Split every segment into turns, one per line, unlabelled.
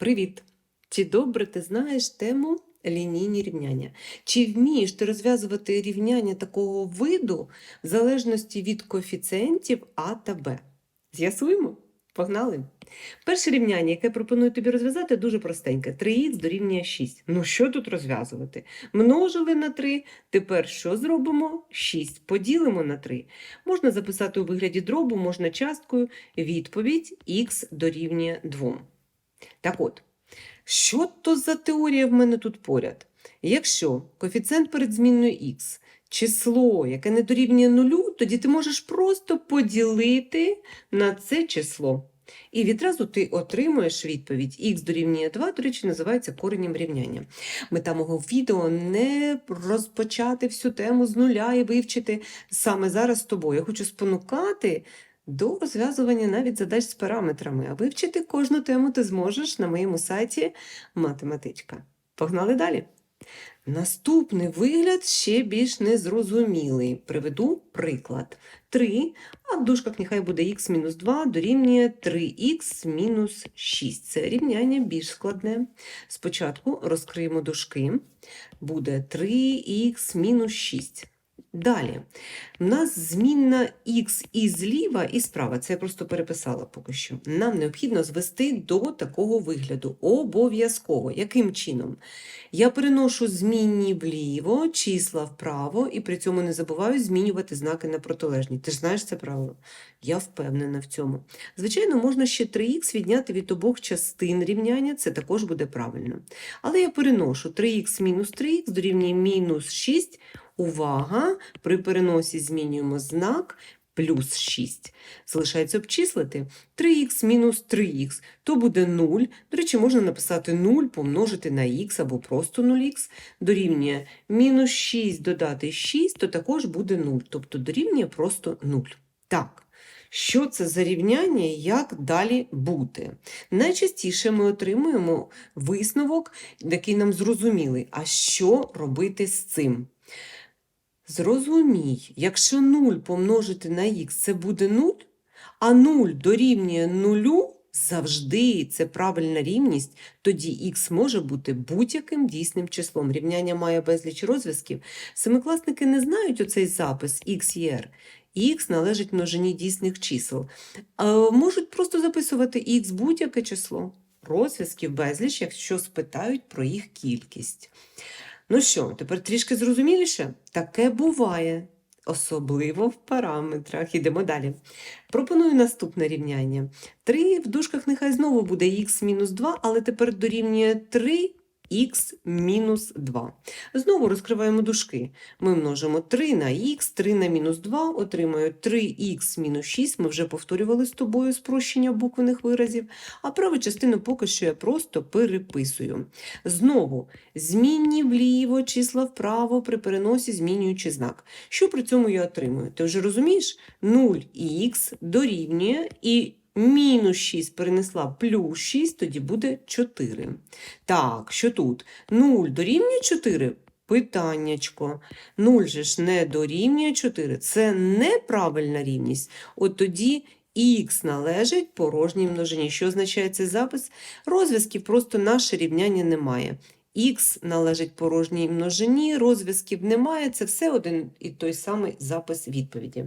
Привіт! Чи добре ти знаєш тему лінійні рівняння? Чи вмієш ти розв'язувати рівняння такого виду в залежності від коефіцієнтів А та Б? З'ясуємо? Погнали! Перше рівняння, яке пропоную тобі розв'язати, дуже простеньке. 3х дорівнює 6. Ну що тут розв'язувати? Множили на 3, тепер що зробимо? 6 поділимо на 3. Можна записати у вигляді дробу, можна часткою. Відповідь х дорівнює 2. Так от, що то за теорія в мене тут поряд? Якщо коефіцієнт перед змінною х число, яке не дорівнює нулю, тоді ти можеш просто поділити на це число. І відразу ти отримуєш відповідь х дорівнює 2, до речі, називається коренем рівняння. Мета мого відео не розпочати всю тему з нуля і вивчити саме зараз з тобою. Я хочу спонукати до розв'язування навіть задач з параметрами, а вивчити кожну тему ти зможеш на моєму сайті Математичка. Погнали далі. Наступний вигляд ще більш незрозумілий. Приведу приклад. 3, а в дужках нехай буде х мінус 2 дорівнює 3х мінус 6. Це рівняння більш складне. Спочатку розкриємо дужки. Буде 3х мінус 6. Далі, в нас змінна х і зліва, і справа. Це я просто переписала поки що. Нам необхідно звести до такого вигляду. Обов'язково. Яким чином? Я переношу змінні вліво, числа вправо, і при цьому не забуваю змінювати знаки на протилежні. Ти ж знаєш це правило? Я впевнена в цьому. Звичайно, можна ще 3х відняти від обох частин рівняння, це також буде правильно. Але я переношу 3х мінус 3х дорівнює мінус 6. Увага! При переносі змінюємо знак плюс 6. Залишається обчислити 3х мінус 3х, то буде 0. До речі, можна написати 0 помножити на х або просто 0х. Дорівнює мінус 6 додати 6, то також буде 0. Тобто дорівнює просто 0. Так. Що це за рівняння і як далі бути? Найчастіше ми отримуємо висновок, який нам зрозумілий. А що робити з цим? Зрозумій, якщо 0 помножити на х, це буде 0, а 0 дорівнює 0, завжди це правильна рівність, тоді х може бути будь-яким дійсним числом. Рівняння має безліч розв'язків. Семикласники не знають оцей запис x і r. Х належить множині дійсних чисел. Можуть просто записувати х будь-яке число. Розв'язків безліч, якщо спитають про їх кількість. Ну що, тепер трішки зрозуміліше? Таке буває, особливо в параметрах. Ідемо далі. Пропоную наступне рівняння. 3 в дужках нехай знову буде х мінус 2, але тепер дорівнює 3 х мінус 2. Знову розкриваємо дужки. Ми множимо 3 на х, 3 на мінус 2, отримаю 3х мінус 6. Ми вже повторювали з тобою спрощення буквених виразів, а праву частину поки що я просто переписую. Знову змінні вліво, числа вправо при переносі, змінюючи знак. Що при цьому я отримую? Ти вже розумієш? 0х дорівнює і Мінус 6 перенесла плюс 6, тоді буде 4. Так, що тут? 0 дорівнює 4? Питаннячко. 0 же ж не дорівнює 4. Це неправильна рівність. От тоді х належить порожній множині. Що означає цей запис? Розв'язків просто наше рівняння немає. Х належить порожній множині, розв'язків немає, це все один і той самий запис відповіді.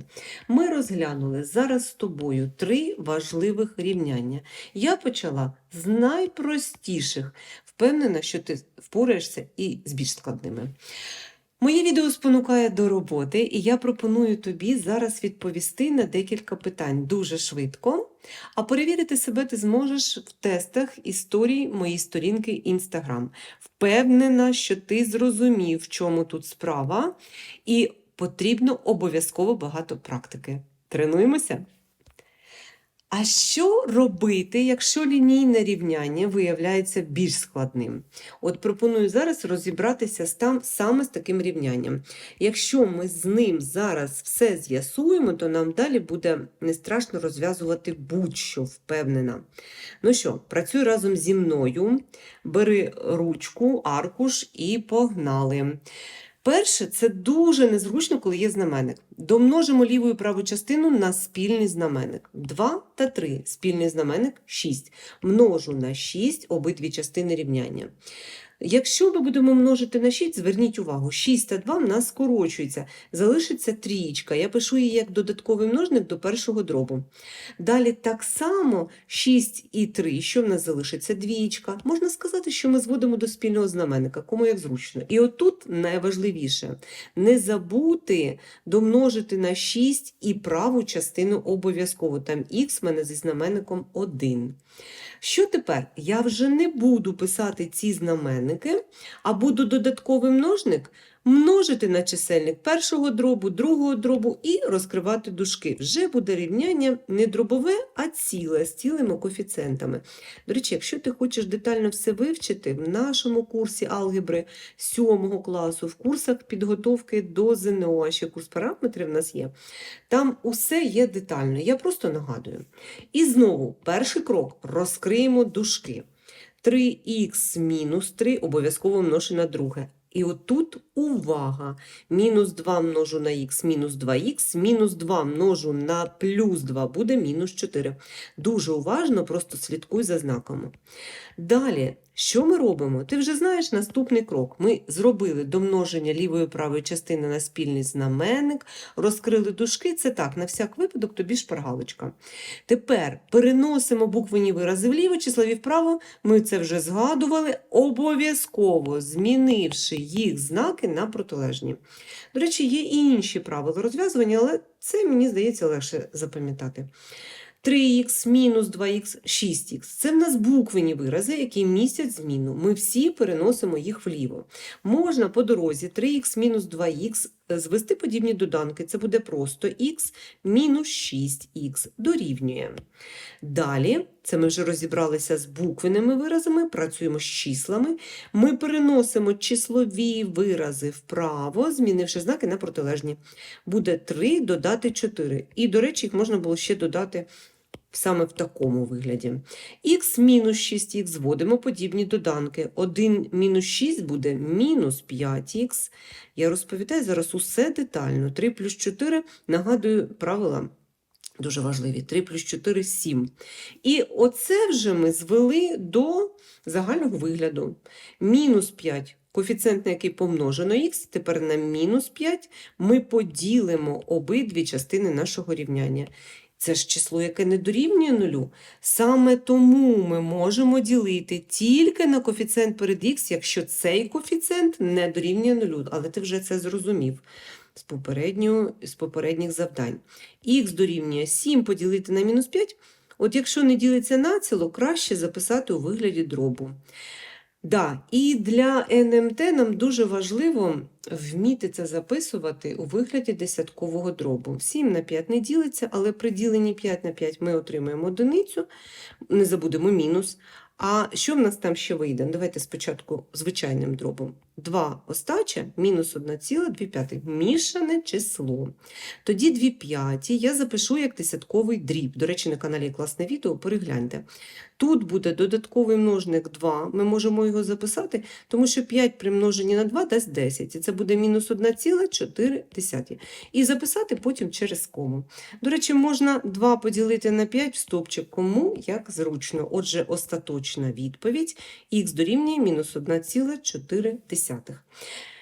Ми розглянули зараз з тобою три важливих рівняння. Я почала з найпростіших, впевнена, що ти впораєшся і з більш складними. Моє відео спонукає до роботи, і я пропоную тобі зараз відповісти на декілька питань дуже швидко. А перевірити себе ти зможеш в тестах історії моєї сторінки Instagram. Впевнена, що ти зрозумів, в чому тут справа, і потрібно обов'язково багато практики. Тренуємося? А що робити, якщо лінійне рівняння виявляється більш складним? От пропоную зараз розібратися там, саме з таким рівнянням. Якщо ми з ним зараз все з'ясуємо, то нам далі буде не страшно розв'язувати будь-що впевнена. Ну що, працюй разом зі мною, бери ручку, аркуш і погнали. Перше, це дуже незручно, коли є знаменник. Домножимо ліву і праву частину на спільний знаменник. 2 та 3. Спільний знаменник 6. Множу на 6 обидві частини рівняння. Якщо ми будемо множити на 6, зверніть увагу, 6 та 2 в нас скорочується, залишиться трієчка. Я пишу її як додатковий множник до першого дробу. Далі так само 6 і 3, що в нас залишиться? Двієчка. Можна сказати, що ми зводимо до спільного знаменника, кому як зручно. І отут найважливіше не забути домножити на 6 і праву частину обов'язково. Там х в мене зі знаменником 1. Що тепер? Я вже не буду писати ці знаменники, а буду додатковий множник множити на чисельник першого дробу, другого дробу і розкривати дужки. Вже буде рівняння не дробове, а ціле з цілими коефіцієнтами. До речі, якщо ти хочеш детально все вивчити в нашому курсі алгебри 7 класу, в курсах підготовки до ЗНО, а ще курс параметрів в нас є, там усе є детально. Я просто нагадую. І знову, перший крок розкриємо дужки. 3х мінус 3 обов'язково множи на друге. І отут увага. Мінус 2 множу на х, мінус 2х, мінус 2 множу на плюс 2 буде мінус 4. Дуже уважно, просто слідкуй за знаками. Далі, що ми робимо? Ти вже знаєш наступний крок. Ми зробили домноження лівої правої частини на спільний знаменник, розкрили дужки. Це так, на всяк випадок тобі шпаргалочка. Тепер переносимо буквені вирази вліво, числові вправо. Ми це вже згадували, обов'язково змінивши їх знаки на протилежні. До речі, є і інші правила розв'язування, але це, мені здається, легше запам'ятати. 3х мінус 2х 6х. Це в нас буквені вирази, які містять зміну. Ми всі переносимо їх вліво. Можна по дорозі 3х мінус 2х звести подібні доданки. Це буде просто х мінус 6х дорівнює. Далі, це ми вже розібралися з буквеними виразами, працюємо з числами. Ми переносимо числові вирази вправо, змінивши знаки на протилежні. Буде 3 додати 4. І, до речі, їх можна було ще додати саме в такому вигляді. Х мінус 6х зводимо подібні доданки. 1 мінус 6 буде мінус 5х. Я розповідаю зараз усе детально. 3 плюс 4, нагадую правила. Дуже важливі. 3 плюс 4 – 7. І оце вже ми звели до загального вигляду. Мінус 5 коефіцієнт, на який помножено х, тепер на мінус 5 ми поділимо обидві частини нашого рівняння. Це ж число, яке не дорівнює нулю. Саме тому ми можемо ділити тільки на коефіцієнт перед х, якщо цей коефіцієнт не дорівнює нулю. Але ти вже це зрозумів з, з попередніх завдань. Х дорівнює 7 поділити на мінус 5. От якщо не ділиться націло, краще записати у вигляді дробу. Да, і для НМТ нам дуже важливо вміти це записувати у вигляді десяткового дробу. 7 на 5 не ділиться, але при діленні 5 на 5 ми отримаємо одиницю, не забудемо мінус. А що в нас там ще вийде? Давайте спочатку звичайним дробом. 2 остача мінус 1,2 мішане число. Тоді 2 п'яті я запишу як десятковий дріб. До речі, на каналі класне відео, перегляньте. Тут буде додатковий множник 2, ми можемо його записати, тому що 5 при множенні на 2 дасть 10, і це буде мінус 1,4. І записати потім через кому. До речі, можна 2 поділити на 5 в стопчик, кому як зручно. Отже, остаточна відповідь х дорівнює мінус 1,4.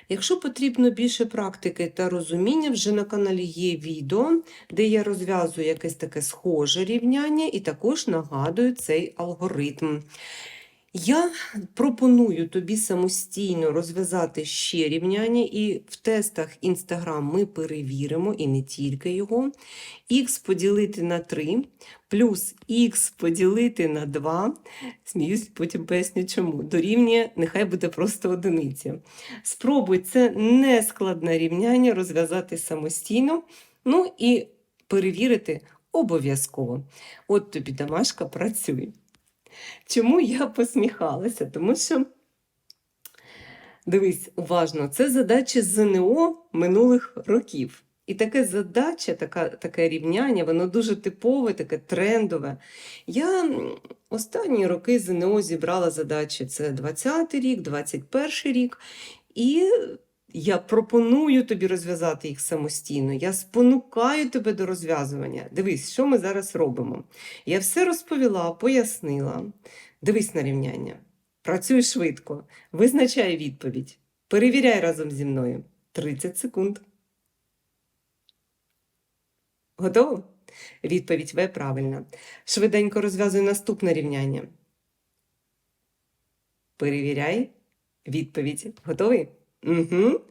Якщо потрібно більше практики та розуміння, вже на каналі є відео, де я розв'язую якесь таке схоже рівняння і також нагадую цей алгоритм. Я пропоную тобі самостійно розв'язати ще рівняння, і в тестах Instagram ми перевіримо, і не тільки його. Х поділити на 3 плюс х поділити на 2, сміюсь, потім поясню чому, дорівнює, нехай буде просто одиниця. Спробуй це нескладне рівняння розв'язати самостійно, ну і перевірити обов'язково. От тобі домашка працює. Чому я посміхалася? Тому що, дивись, уважно, це задача ЗНО минулих років. І таке задача, така, таке рівняння, воно дуже типове, таке трендове. Я останні роки ЗНО зібрала задачі. Це 20-й рік, 21-й рік. І Я пропоную тобі розв'язати їх самостійно. Я спонукаю тебе до розв'язування. Дивись, що ми зараз робимо. Я все розповіла, пояснила. Дивись на рівняння. Працюй швидко. Визначай відповідь. Перевіряй разом зі мною. 30 секунд. Готово? Відповідь В правильна. Швиденько розв'язуй наступне рівняння. Перевіряй. Відповідь. Готовий? Угу.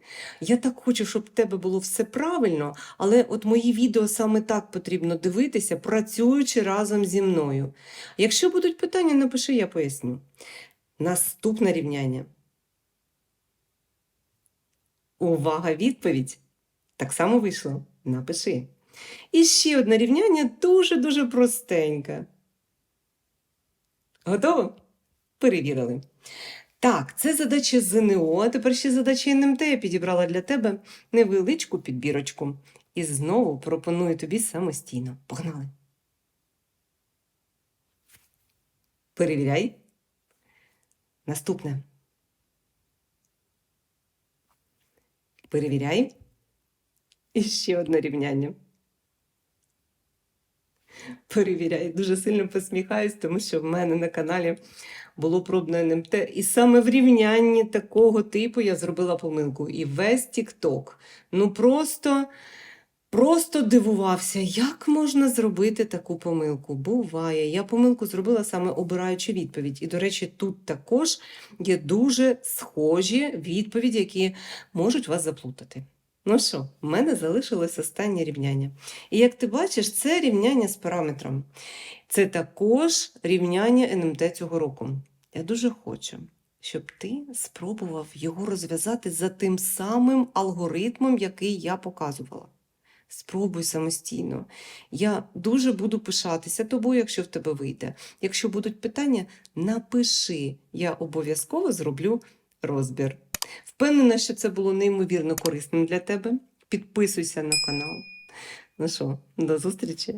Я так хочу, щоб в тебе було все правильно, але от мої відео саме так потрібно дивитися, працюючи разом зі мною. Якщо будуть питання, напиши, я поясню. Наступне рівняння. Увага, відповідь. Так само вийшло. Напиши. І ще одне рівняння дуже-дуже простеньке. Готово? Перевірили. Так, це задача ЗНО, а тепер ще задача НМТ я підібрала для тебе невеличку підбірочку. І знову пропоную тобі самостійно. Погнали. Перевіряй. Наступне. Перевіряй. І ще одне рівняння. Перевіряй. Дуже сильно посміхаюсь, тому що в мене на каналі було пробне НМТ. І саме в рівнянні такого типу я зробила помилку. І весь TikTok. Ну просто, просто дивувався, як можна зробити таку помилку. Буває. Я помилку зробила саме обираючи відповідь. І, до речі, тут також є дуже схожі відповіді, які можуть вас заплутати. Ну що, в мене залишилось останнє рівняння. І як ти бачиш, це рівняння з параметром. Це також рівняння НМТ цього року. Я дуже хочу, щоб ти спробував його розв'язати за тим самим алгоритмом, який я показувала. Спробуй самостійно. Я дуже буду пишатися тобою, якщо в тебе вийде. Якщо будуть питання, напиши. Я обов'язково зроблю розбір. Впевнена, що це було неймовірно корисним для тебе. Підписуйся на канал. Ну що, до зустрічі!